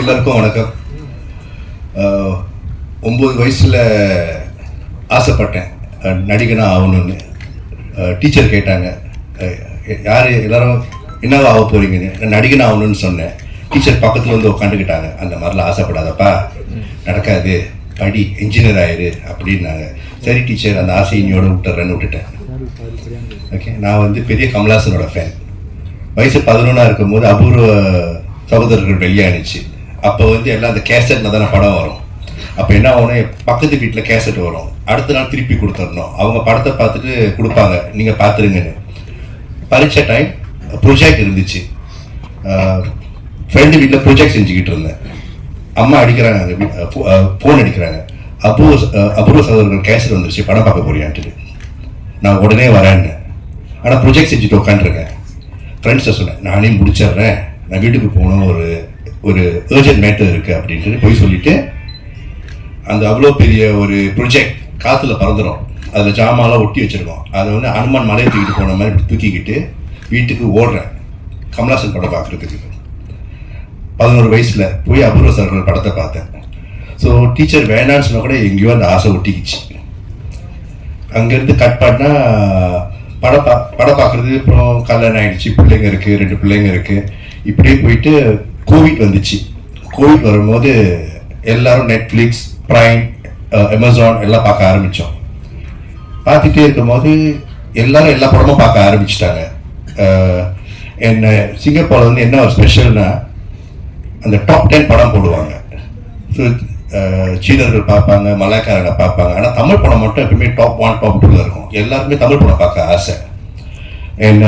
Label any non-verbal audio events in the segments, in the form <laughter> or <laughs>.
எல்லாருக்கும் வணக்கம். ஒம்பது வயசில் ஆசைப்பட்டேன். நடிகனாக ஆகணும்னு. டீச்சர் கேட்டாங்க. யார் எல்லாரும் என்னவா ஆக போகிறீங்கன்னு நான் நடிகனா ஆகணும்னு சொன்னேன். டீச்சர் பக்கத்தில் வந்து உட்காந்துக்கிட்டாங்க அந்த மாதிரிலாம் ஆசைப்படாதப்பா. நடக்காது. படி இன்ஜினியர் ஆயிரு அப்படின்னாங்க. சரி டீச்சர் அந்த ஆசையை இன்னையோட விட்டுறேன்னு விட்டுட்டேன். ஓகே நான் வந்து பெரிய கமலாசனோட ஃபேன் வயசு பதினொன்றா இருக்கும்போது அபூர்வ சகோதரர்கள் வெளியானுச்சு. அப்போ வந்து எல்லாம் அந்த கேசட்டில் தானே படம் வரும். அப்போ என்ன ஆகணும் பக்கத்து வீட்டில் கேசட் வரும். அடுத்த நாள் திருப்பி கொடுத்துடணும். அவங்க படத்தை பார்த்துட்டு கொடுப்பாங்க. நீங்கள் பார்த்துருங்கன்னு. பரீட்சை டைம் ப்ரொஜெக்ட் இருந்துச்சு. ஃப்ரெண்டு வீட்டில் ப்ரொஜெக்ட் செஞ்சுக்கிட்டு இருந்தேன். அம்மா அடிக்கிறாங்க ஃபோன் அடிக்கிறாங்க. அபூர்வ அபூர்வ சகோதரர்கள் கேசட் வந்துருச்சு. படம் பார்க்க போறியான்ட்டு. நான் உடனே வரேன்னு. ஆனால் ப்ரொஜெக்ட் செஞ்சுட்டு உட்காந்துருக்கேன் ஃப்ரெண்ட்ஸை சொன்னேன் நானே முடிச்சிடுறேன். நான் வீட்டுக்கு போகணும் ஒரு ஒரு ஏர்ஜென்ட் மேட்டர் இருக்குது அப்படின்ட்டு போய் சொல்லிட்டு அந்த அவ்வளோ பெரிய ஒரு ப்ரொஜெக்ட் காற்றுல பறந்துடும் அதில் ஜாமாலாம் ஒட்டி வச்சிருக்கோம். அதை வந்து அனுமான் மலையை தூக்கிட்டு போன மாதிரி இப்படி தூக்கிக்கிட்டு வீட்டுக்கு ஓடுறேன். கமலாசன் படம் பார்க்குறதுக்கு. பதினோரு வயசில் போய் அபூர்வ சர்கள் படத்தை பார்த்தேன். ஸோ டீச்சர் வேணான்னு சொன்னால் கூட எங்கேயோ அந்த ஆசை ஒட்டிக்கிச்சு. அங்கேருந்து கட் பண்ணால் படம் பா படம் பார்க்குறது அப்புறம் கல்யாணம் ஆகிடுச்சு பிள்ளைங்க இருக்குது ரெண்டு பிள்ளைங்க இருக்குது இப்படியே போயிட்டு கோவிட் வந்துச்சு. கோவிட் வரும்போது எல்லாரும் நெட்ஃப்ளிக்ஸ் ப்ரைம் அமேசான் எல்லாம் பார்க்க ஆரம்பித்தோம் பார்த்துட்டே இருக்கும்போது எல்லாரும் எல்லா படமும் பார்க்க ஆரம்பிச்சிட்டாங்க. என்ன சிங்கப்பூரில் வந்து என்ன ஒரு ஸ்பெஷல்னா அந்த டாப் டென் படம் போடுவாங்க. ஸோ சீனர்கள் பார்ப்பாங்க மலாய்க்காரங்க பார்ப்பாங்க. ஆனால் தமிழ் படம் மட்டும் எப்பவுமே டாப் ஒன் டாப் டூவில் இருக்கும். எல்லாருமே தமிழ் படம் பார்க்க ஆசை. என்ன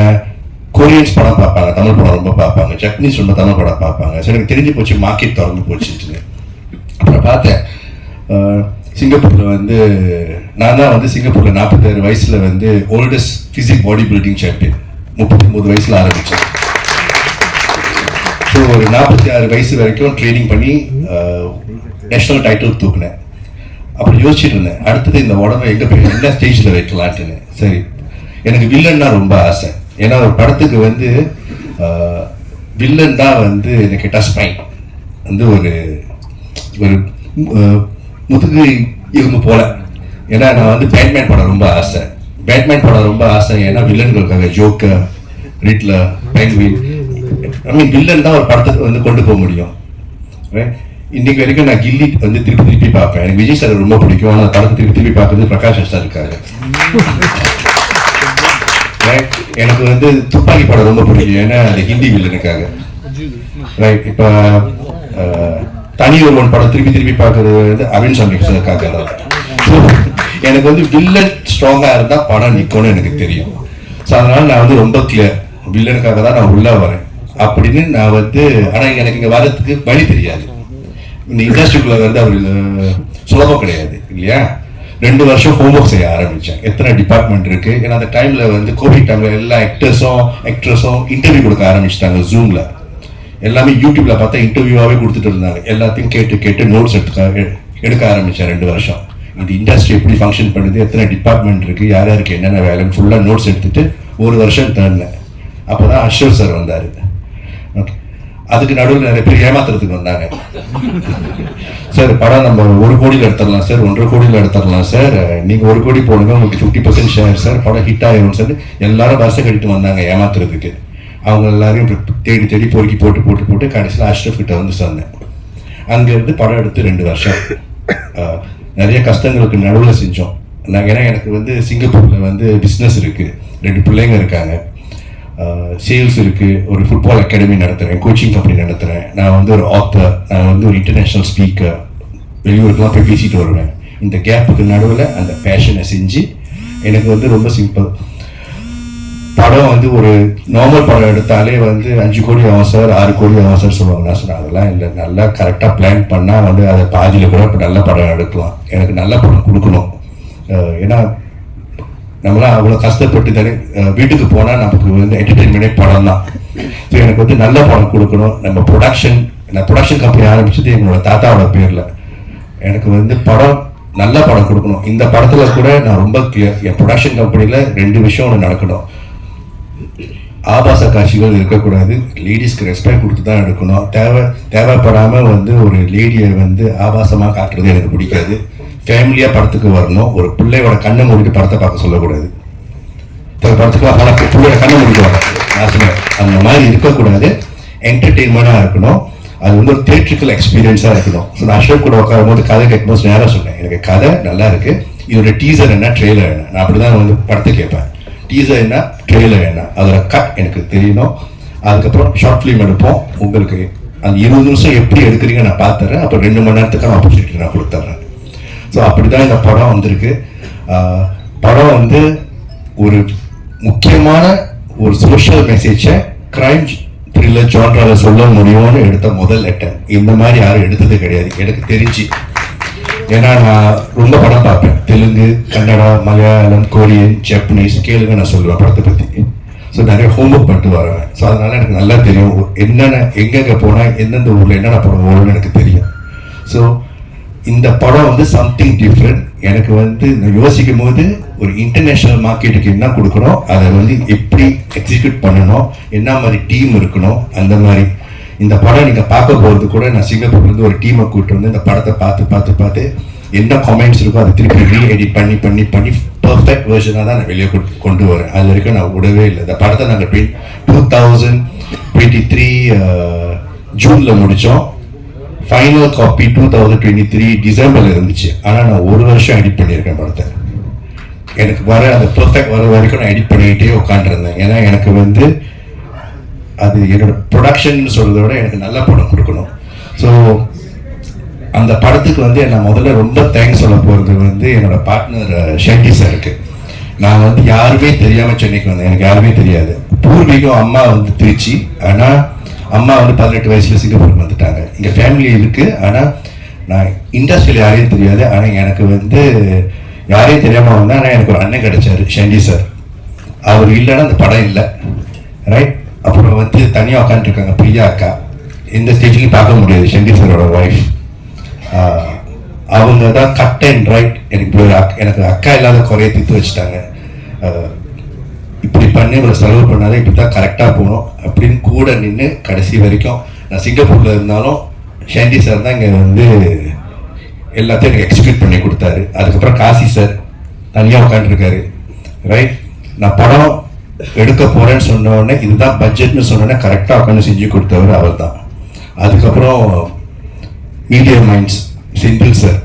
கொரியன்ஸ் படம் பார்ப்பாங்க தமிழ் படம் ரொம்ப பார்ப்பாங்க ஜப்பனீஸ் ரொம்ப தமிழ் படம் பார்ப்பாங்க. சரி எனக்கு தெரிஞ்சு போச்சு மார்க்கெட் திறந்து போச்சுன்னு. அப்புறம் பார்த்தேன் சிங்கப்பூரில் வந்து நான் தான் வந்து சிங்கப்பூரில் நாற்பத்தாறு வயசில் வந்து oldest physique body building champion முப்பத்தொம்போது வயசில் ஆரம்பித்தேன் ஸோ ஒரு நாற்பத்தி ஆறு வயசு வரைக்கும் ட்ரைனிங் பண்ணி நேஷனல் டைட்டில் தூக்குனேன். அப்படி யோசிச்சுட்டு இருந்தேன் அடுத்தது இந்த உடம்பை எங்கே போய் என்ன ஸ்டேஜில் வைக்கலான்ட்டுன்னு சரி எனக்கு வில்லன்னா ரொம்ப ஆசை. ஏன்னா ஒரு படத்துக்கு வந்து வில்லன் தான் வந்து எனக்கு டச் ஸ்பைன் வந்து ஒரு ஒரு முதுகு இரும்பு போல. ஏன்னா நான் வந்து பேட்மேன் படம் ரொம்ப ஆசை. பேட்மேன் படம் ரொம்ப ஆசை. ஏன்னா வில்லன்களுக்காக ஜோக்கர் ரீட்ல பெங்குவின் ஐ மீன் வில்லன் தான் ஒரு படத்துக்கு வந்து கொண்டு போக முடியும்? இன்னைக்கு வரைக்கும் நான் கில்லி வந்து திருப்பி திருப்பி பார்ப்பேன். எனக்கு விஜய் சார் ரொம்ப பிடிக்கும். ஆனால் படத்தை திருப்பி திருப்பி பார்க்கறது பிரகாஷ் சார் இருக்காரு? <laughs> எனக்கு வந்து துப்பாக்கி படம் ரொம்ப பிடிக்கும். ஏன்னா அது ஹிந்தி வில்லனுக்காக. ரைட் இப்போ தனி ஒருவன் படம் திருப்பி திருப்பி பார்க்கறது வந்து அரவிந்த் சாமி தான். எனக்கு வந்து வில்லன் ஸ்ட்ராங்காக இருந்தால் படம் நிற்கும்னு எனக்கு தெரியும். ஸோ அதனால் நான் வந்து ரொம்ப கிளியர் வில்லனுக்காக தான் நான் உள்ளே வரேன். அப்படின்னு நான் வந்து ஆனால் எனக்கு இங்கே வர்றதுக்கு வழி தெரியாது. இந்த இண்டஸ்ட்ரிக்குள்ளே வந்து அவர் சுலபம் கிடையாது. இல்லையா? ரெண்டு வருஷம் ஹோம்ஒர்க் செய்ய ஆரம்பித்தேன் எத்தனை டிபார்ட்மெண்ட் இருக்குது ஏன்னா அந்த டைமில் வந்து கோவிட் டைமில் எல்லா ஆக்டர்ஸும் ஆக்ட்ரஸும் இன்டர்வியூ கொடுக்க ஆரம்பிச்சிட்டாங்க ஜூமில் எல்லாமே யூடியூப்பில் பார்த்தா இன்டர்வியூவாகவே கொடுத்துட்டு இருந்தாங்க. எல்லாத்தையும் கேட்டு கேட்டு நோட்ஸ் எடுக்க எடுக்க ஆரம்பித்தேன் ரெண்டு வருஷம். இந்த இண்டஸ்ட்ரி எப்படி ஃபங்க்ஷன் பண்ணுது எத்தனை டிபார்ட்மெண்ட் இருக்குது யார் யாருக்கு என்னென்ன வேலைன்னு ஃபுல்லாக நோட்ஸ் எடுத்துட்டு ஒரு வருஷம் தேர்னேன் அப்போதான் அஷோக் சார் வந்தார். ஓகே அதுக்கு நடுவில் நிறைய பேர் ஏமாத்துறதுக்கு வந்தாங்க. சார் படம் நம்ம ஒரு கோடியில் எடுத்துடலாம் சார் ஒன்றரை கோடியில் எடுத்துடலாம் சார். நீங்கள் ஒரு கோடி போடுங்க உங்களுக்கு ஃபிஃப்டி பர்சன்ட் ஷேர் சார். படம் ஹிட் ஆயிரும் சார் எல்லாரும் பஸ்ஸை கட்டிட்டு வந்தாங்க ஏமாத்துறதுக்கு. அவங்க எல்லாரையும் தேடி தேடி பொறுக்கி போட்டு போட்டு போட்டு கடைசியில் அஷ்ரஃப் கிட்ட வந்து சொன்னேன். அங்கேருந்து படம் எடுத்து ரெண்டு வருஷம். நிறைய கஷ்டங்களுக்கு நடுவில் செஞ்சோம். நாங்கள் ஏன்னா எனக்கு வந்து சிங்கப்பூரில் வந்து பிஸ்னஸ் இருக்குது ரெண்டு பிள்ளைங்க இருக்காங்க. சேல்ஸ் இருக்குது ஒரு ஃபுட்பால் அகாடமி நடத்துகிறேன் கோச்சிங் கம்பெனி நடத்துகிறேன் நான் வந்து ஒரு ஆத்தர் நான் வந்து ஒரு இன்டர்நேஷ்னல் ஸ்பீக்கர் வெளியூருக்குலாம் போய் பேசிட்டு வருவேன். இந்த கேப்புக்கு நடுவில் அந்த பேஷனை செஞ்சு எனக்கு வந்து ரொம்ப சிம்பிள் படம் வந்து ஒரு நார்மல் படம் எடுத்தாலே வந்து அஞ்சு கோடி ஆகும் சார் ஆறு கோடி ஆகும் சார் சொல்லுவாங்க. நான் சொன்னேன் அதெல்லாம் இல்லை நல்லா கரெக்டாக பிளான் பண்ணால் வந்து அதை பாதியில் கூட இப்போ நல்ல படம் எடுக்கலாம். எனக்கு நல்ல படம் கொடுக்கணும். ஏன்னா நம்மளாம் அவ்வளோ கஷ்டப்பட்டு தானே வீட்டுக்கு போனால் நமக்கு வந்து என்டர்டெயின்மெண்டே படம் தான் ஸோ எனக்கு வந்து நல்ல படம் கொடுக்கணும். நம்ம ப்ரொடக்ஷன் நான் ப்ரொடக்ஷன் கம்பெனி ஆரம்பிச்சது எங்களோட தாத்தாவோட பேரில். எனக்கு வந்து படம் நல்ல படம் கொடுக்கணும். இந்த படத்தில் கூட நான் ரொம்ப கிளியர் என் ப்ரொடக்ஷன் கம்பெனியில் ரெண்டு விஷயம் ஒன்று நடக்கணும். ஆபாச காட்சிகள் இருக்கக்கூடாது. லேடிஸ்க்கு ரெஸ்பெக்ட் கொடுத்து தான் எடுக்கணும். தேவை தேவைப்படாமல் வந்து ஒரு லேடியை வந்து ஆபாசமாக காட்டுறது எனக்கு பிடிக்காது. ஃபேமிலியாக படத்துக்கு வரணும். ஒரு பிள்ளையோட கண்ணை மூடிட்டு படத்தை பார்க்க சொல்லக்கூடாது. படத்துக்கு ஆனால் பிள்ளையோட கண்ணை மூடிட்டு வர அந்த மாதிரி இருக்கக்கூடாது. என்டர்டெயின்மெண்ட்டாக இருக்கணும். அது வந்து ஒரு தேட்ரிக்கல் எக்ஸ்பீரியன்ஸாக இருக்கணும். ஸோ நான் அசோக் கூட உட்காரும் போது கதை கேட்கும்போது நேராக சொன்னேன். எனக்கு கதை நல்லா இருக்குது இதோட டீசர் என்ன ட்ரெய்லர் என்ன? நான் அப்படி தான் வந்து படத்தை கேட்பேன். டீசர் என்ன? ட்ரெய்லர் என்ன? அதோட கட் எனக்கு தெரியணும். அதுக்கப்புறம் ஷார்ட் ஃபிலிம் எடுப்போம். உங்களுக்கு அந்த இருபது நிமிஷம் எப்படி எடுக்கிறீங்க நான் பார்த்துறேன். அப்புறம் ரெண்டு மணி நேரத்துக்கான ஆப்பர்ச்சுனிட்டி நான் கொடுத்துட்றேன் ஸோ அப்படி தான் இந்த படம் வந்திருக்கு. படம் வந்து ஒரு முக்கியமான ஒரு சோஷியல் மெசேஜை கிரைம் த்ரில்லர் ஜான்ரால சொல்ல முடியும்னு எடுத்த முதல் லெட்டர் இந்த மாதிரி யாரும் எடுத்தது கிடையாது. எனக்கு தெரிஞ்சு. ஏன்னா நான் ரொம்ப படம் பார்ப்பேன். தெலுங்கு கன்னடா மலையாளம் கொரியன் ஜப்பனீஸ் கேளுங்க நான் சொல்லுவேன் படத்தை பற்றி ஸோ நிறைய ஹோம்ஒர்க் பண்ணிட்டு வருவேன். ஸோ அதனால் எனக்கு நல்லா தெரியும். என்னென்ன எங்கெங்கே போனால் எந்தெந்த ஊரில் என்னென்ன படம் ஓடும்னு எனக்கு தெரியும். ஸோ இந்த படம் வந்து சம்திங் டிஃப்ரெண்ட் எனக்கு வந்து நான் யோசிக்கும் போது ஒரு இன்டர்நேஷ்னல் மார்க்கெட்டுக்கு என்ன கொடுக்கணும் அதை வந்து எப்படி எக்ஸிக்யூட் பண்ணணும் என்ன மாதிரி டீம் இருக்கணும் அந்த மாதிரி. இந்த படம் நீங்கள் பார்க்க போகிறது கூட நான் சிங்கப்பூர்லேருந்து ஒரு டீமை கூப்பிட்டு வந்து இந்த படத்தை பார்த்து பார்த்து பார்த்து என்ன கமெண்ட்ஸ் இருக்கோ அதை திருப்பி ரீ எடிட் பண்ணி பண்ணி பண்ணி பர்ஃபெக்ட் வெர்ஷனாக தான் நான் வெளியே கொண்டு கொண்டு வரேன். அது வரைக்கும் நான் விடவே இல்லை. இந்த படத்தை நாங்கள் ட்வென் டூ தௌசண்ட் டுவெண்ட்டி த்ரீ ஜூனில் முடித்தோம் final copy two thousand twenty three டிசம்பரில் இருந்துச்சு. ஆனால் நான் ஒரு வருஷம் எடிட் பண்ணியிருக்கேன் படத்தை. எனக்கு வர அந்த பர்ஃபெக்ட் வர வரைக்கும் நான் எடிட் பண்ணிக்கிட்டே உட்காந்துருந்தேன் ஏன்னா எனக்கு வந்து அது என்னோட ப்ரொடக்ஷன் சொல்கிறத விட எனக்கு நல்ல படம் கொடுக்கணும். ஸோ அந்த படத்துக்கு வந்து நான் முதல்ல ரொம்ப தேங்க்ஸ் சொல்ல போகிறது வந்து என்னோட பார்ட்னர் ஷெட்டி சாருக்கு நான் வந்து யாருமே தெரியாமல் சென்னைக்கு வந்தேன். எனக்கு யாருமே தெரியாது. பூர்வீகம் அம்மா வந்து திருச்சி. ஆனால் அம்மா வந்து பதினெட்டு வயசில் சிங்கப்பூருக்கு வந்துட்டாங்க. இங்கே ஃபேமிலி இருக்குது ஆனால் நான் இண்டஸ்ட்ரியில் யாரையும் தெரியாது. ஆனால் எனக்கு வந்து யாரையும் தெரியாமல் வந்தேன். ஆனால் எனக்கு ஒரு அண்ணன் கிடைச்சாரு ஷெண்டி சார் அவர் இல்லைன்னா அந்த படம் இல்லை. ரைட் அப்புறம் வந்து தனியாக உட்காந்துருக்காங்க பிரியா அக்கா. எந்த ஸ்டேஜ்லையும் பார்க்க முடியாது. ஷெண்டி சாரோட ஒய்ஃப் அவங்க தான் கட் அண்ட் ரைட் எனக்கு ஒரு எனக்கு அக்கா இல்லாத குறைய தீர்த்து வச்சுட்டாங்க. இப்படி பண்ணி ஒரு செலவு பண்ணாத இப்படி தான் கரெக்டாக போகணும் அப்படின்னு கூட நின்று கடைசி வரைக்கும் நான் சிங்கப்பூரில் இருந்தாலும் ஷாண்டி சார் தான் இங்கே வந்து எல்லாத்தையும் எனக்கு எக்ஸிக்யூட் பண்ணி கொடுத்தாரு. அதுக்கப்புறம் காசி சார் தனியாக உட்காந்துருக்காரு ரைட் நான் படம் எடுக்க போறேன்னு சொன்ன உடனே இதுதான் பட்ஜெட்னு சொன்னோடனே கரெக்டாக உட்காந்து செஞ்சு கொடுத்தவர் அவர் தான் அதுக்கப்புறம் மீடியம் மைண்ட்ஸ் செந்தில் சார்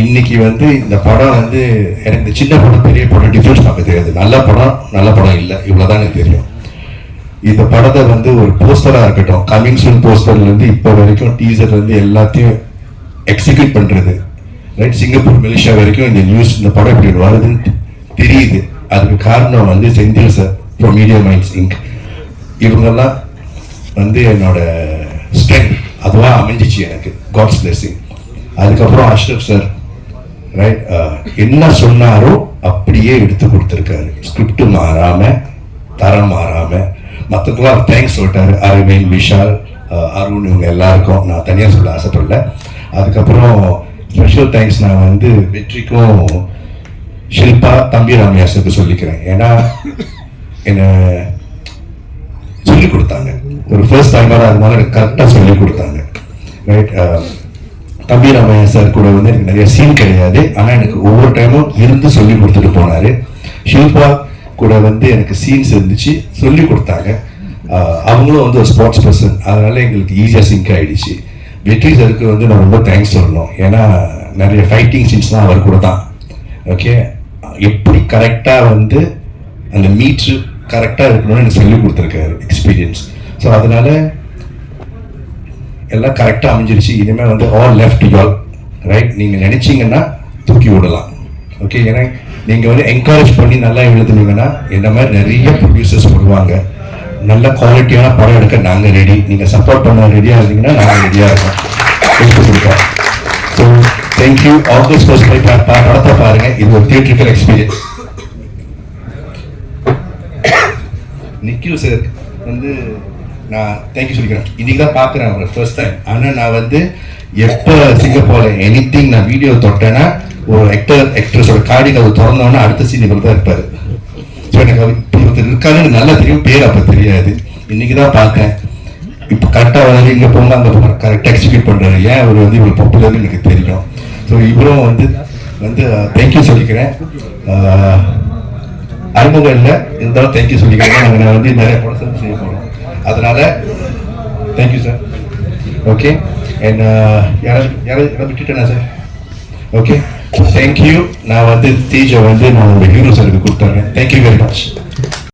இன்னைக்கு வந்து இந்த படம் வந்து எனக்கு இந்த சின்ன படம் பெரிய படம் டிஃப்ரென்ஸ் நமக்கு தெரியாது. நல்ல படம் நல்ல படம் இல்லை. இவ்வளோதான் எனக்கு தெரியும். இந்த படத்தை வந்து ஒரு போஸ்டராக இருக்கட்டும் கமிங் சூன் போஸ்டர்லேருந்து இப்போ வரைக்கும் டீசர்லேருந்து எல்லாத்தையும் எக்ஸிக்யூட் பண்ணுறது ரைட் சிங்கப்பூர் மலேசியா வரைக்கும் இந்த நியூஸ் இந்த படம் இப்படி வருதுன்னு தெரியுது. அதுக்கு காரணம் வந்து Senthil sir from media minds inc இவங்கெல்லாம் வந்து என்னோட ஸ்ட்ரென்த் அதுவாக அமைஞ்சிச்சு எனக்கு. காட்ஸ் பிளெஸிங் அதுக்கப்புறம் அஷ்ரப் சார் ரைட் என்ன சொன்னாரோ அப்படியே எடுத்து கொடுத்துருக்காரு. ஸ்கிரிப்ட் மாறாம தரம் மாறாம. மற்றதுக்கெல்லாம் தேங்க்ஸ் சொல்லிட்டாரு. அரவிந்த் விஷால் அருண் இவங்க எல்லாருக்கும் நான் தனியாக சொல்ல ஆசைப்படல. அதுக்கப்புறம் ஸ்பெஷல் தேங்க்ஸ் நான் வந்து வெற்றிக்கும் ஷில்பா தம்பி ராமையாசுக்கு சொல்லிக்கிறேன். ஏன்னா என்னை சொல்லி கொடுத்தாங்க ஒரு ஃபர்ஸ்ட் டைமராக இருந்தாலும் எனக்கு கரெக்டாக சொல்லி கொடுத்தாங்க ரைட் தம்பி ராமையா சார் கூட வந்து எனக்கு நிறைய சீன் கிடையாது. ஆனால் எனக்கு ஒவ்வொரு டைமும் இருந்து சொல்லி கொடுத்துட்டு போனாரு. ஷில்பா கூட வந்து எனக்கு சீன்ஸ் இருந்துச்சு சொல்லி கொடுத்தாங்க. அவங்களும் வந்து ஒரு ஸ்போர்ட்ஸ் பர்சன் அதனால எங்களுக்கு ஈஸியாக சிங்க் ஆகிடுச்சு வெற்றி சருக்கு வந்து நான் ரொம்ப தேங்க்ஸ் சொல்லணும். ஏன்னா நிறைய ஃபைட்டிங் சீன்ஸ்லாம் அவர் கூட தான். ஓகே எப்படி கரெக்டாக வந்து அந்த மீட்ரு கரெக்டாக இருக்கணும்னு எனக்கு சொல்லி கொடுத்துருக்காரு எக்ஸ்பீரியன்ஸ் ஸோ அதனால எல்லாம் கரெக்டாக அமைஞ்சிருச்சு. இனிமேல் வந்து ஆல் லெஃப்ட் யால் ரைட் நீங்கள் நினச்சிங்கன்னா தூக்கி விடலாம். ஓகே ஏன்னா நீங்கள் வந்து என்கரேஜ் பண்ணி நல்லா எழுதுனீங்கன்னா என்ன மாதிரி நிறைய ப்ரொடியூசர்ஸ் வருவாங்க. நல்ல குவாலிட்டியான படம் எடுக்க நாங்கள் ரெடி நீங்கள் சப்போர்ட் பண்ண ரெடியாக இருந்தீங்கன்னா நாங்கள் ரெடியாக இருக்கோம். எடுத்து தேங்க்யூ ஆகஸ்ட் ஃபர்ஸ்ட் போய் பா- படத்தை பாருங்க. இது ஒரு தியேட்ரிக்கல் எக்ஸ்பீரியன்ஸ் நிக்கில் சார் வந்து நான் தேங்க்யூ சொல்லிக்கிறேன். இன்றைக்கி தான் பார்க்குறேன் அவரை ஃபர்ஸ்ட் டைம் ஆனால் நான் வந்து எப்போ சிங்கப்பூரில் எனி நான் வீடியோ தொட்டேன்னா ஒரு ஆக்டர் ஆக்ட்ரஸோட காடி அவர் திறந்தோன்னா அடுத்த சீன் இவர் தான் இருப்பார். ஸோ எனக்கு அவர் ஒருத்தர் இருக்காருன்னு நல்லா தெரியும். பேர் அப்போ தெரியாது. இன்னைக்கு தான் பார்த்தேன் இப்போ கரெக்டாக வந்து இங்கே போங்க அங்கே போங்க கரெக்டாக எக்ஸிக்யூட் பண்ணுறாரு ஏன்? அவர் வந்து இவ்வளோ பாப்புலர்னு எனக்கு தெரியும். ஸோ இவ்வளோ வந்து வந்து uh, தேங்க்யூ சொல்லிக்கிறேன். Uh, அறிமுகம் இல்லை இருந்தாலும் தேங்க்யூ சொல்லிக்கிறேன். நாங்கள் நான் வந்து நிறைய படம் செய்ய போகிறோம் அதனால தேங்க்யூ சார் ஓகே அண்ட் யாராவது யாராவது யாராவது விட்டுட்டேனா சார் ஓகே தேங்க்யூ நான் வந்து தீஜை வந்து நான் ஒரு ஹீரோ சாருக்கு கொடுத்துட்றேன் தேங்க்யூ வெரி மச்